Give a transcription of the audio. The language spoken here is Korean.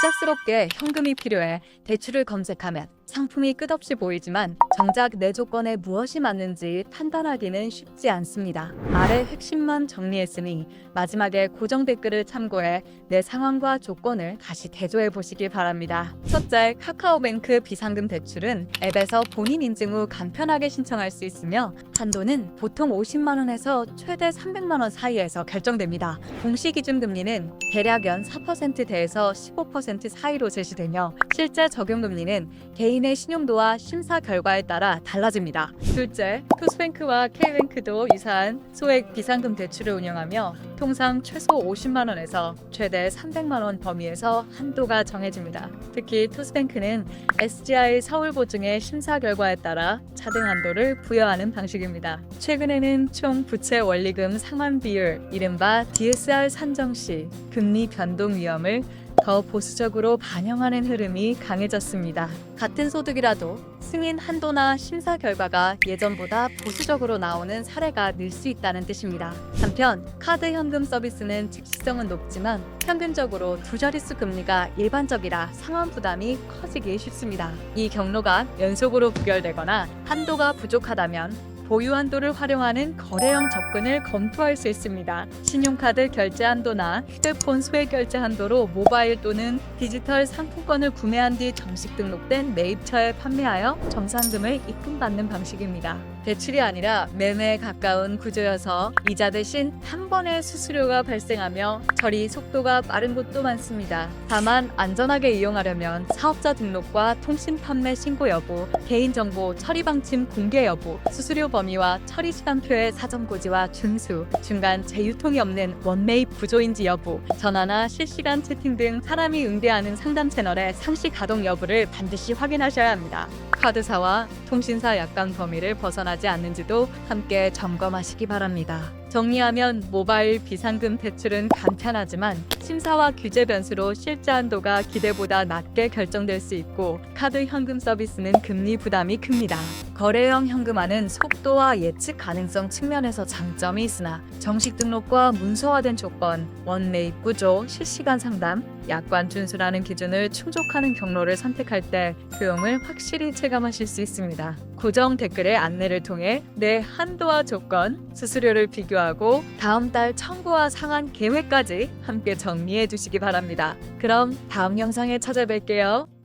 갑작스럽게 현금이 필요해 대출을 검색하면 상품이 끝없이 보이지만 정작 내 조건에 무엇이 맞는지 판단하기는 쉽지 않습니다. 아래 핵심만 정리했으니 마지막에 고정 댓글을 참고해 내 상황과 조건을 다시 대조해 보시길 바랍니다. 첫째, 카카오뱅크 비상금 대출은 앱에서 본인 인증 후 간편하게 신청할 수 있으며 한도는 보통 50만 원에서 최대 300만 원 사이에서 결정됩니다. 공시 기준 금리는 대략 연 4%대에서 15% 사이로 제시되며 실제 적용 금리는 개인 의 신용도와 심사 결과에 따라 달라집니다. 둘째, 투스뱅크와 K뱅크도 유사한 소액 비상금 대출을 운영하며 통상 최소 50만 원에서 최대 300만 원 범위에서 한도가 정해집니다. 특히 투스뱅크는 SGI 서울 보증의 심사 결과에 따라 차등 한도를 부여하는 방식입니다. 최근에는 총 부채 원리금 상환 비율, 이른바 DSR 산정 시 금리 변동 위험을 더 보수적으로 반영하는 흐름이 강해졌습니다. 같은 소득이라도 승인 한도나 심사 결과가 예전보다 보수적으로 나오는 사례가 늘 수 있다는 뜻입니다. 한편 카드 현금 서비스는 즉시성은 높지만 평균적으로 두 자릿수 금리가 일반적이라 상환 부담이 커지기 쉽습니다. 이 경로가 연속으로 부결되거나 한도가 부족하다면 보유 한도를 활용하는 거래형 접근을 검토할 수 있습니다. 신용카드 결제 한도나 휴대폰 소액 결제 한도로 모바일 또는 디지털 상품권을 구매한 뒤 정식 등록된 매입처에 판매하여 정상금을 입금받는 방식입니다. 대출이 아니라 매매에 가까운 구조여서 이자 대신 한 번의 수수료가 발생하며 처리 속도가 빠른 곳도 많습니다. 다만 안전하게 이용하려면 사업자 등록과 통신 판매 신고 여부, 개인정보 처리 방침 공개 여부, 수수료 범위와 처리 시간표의 사전 고지와 준수, 중간 재유통이 없는 원매입 구조인지 여부, 전화나 실시간 채팅 등 사람이 응대하는 상담 채널의 상시 가동 여부를 반드시 확인하셔야 합니다. 카드사와 통신사 약관 범위를 벗어나 지 않는지도 함께 점검하시기 바랍니다. 정리하면 모바일 비상금 대출은 간편하지만 심사와 규제 변수로 실제 한도가 기대보다 낮게 결정될 수 있고 카드 현금 서비스는 금리 부담이 큽니다. 거래형 현금화는 속도와 예측 가능성 측면에서 장점이 있으나 정식 등록과 문서화된 조건, 원매입 구조, 실시간 상담, 약관 준수라는 기준을 충족하는 경로를 선택할 때 효용을 확실히 체감하실 수 있습니다. 고정 댓글의 안내를 통해 내 한도와 조건, 수수료를 비교하 고 다음 달 청구와 상한 계획까지 함께 정리해 두시기 바랍니다. 그럼 다음 영상에 찾아뵐게요.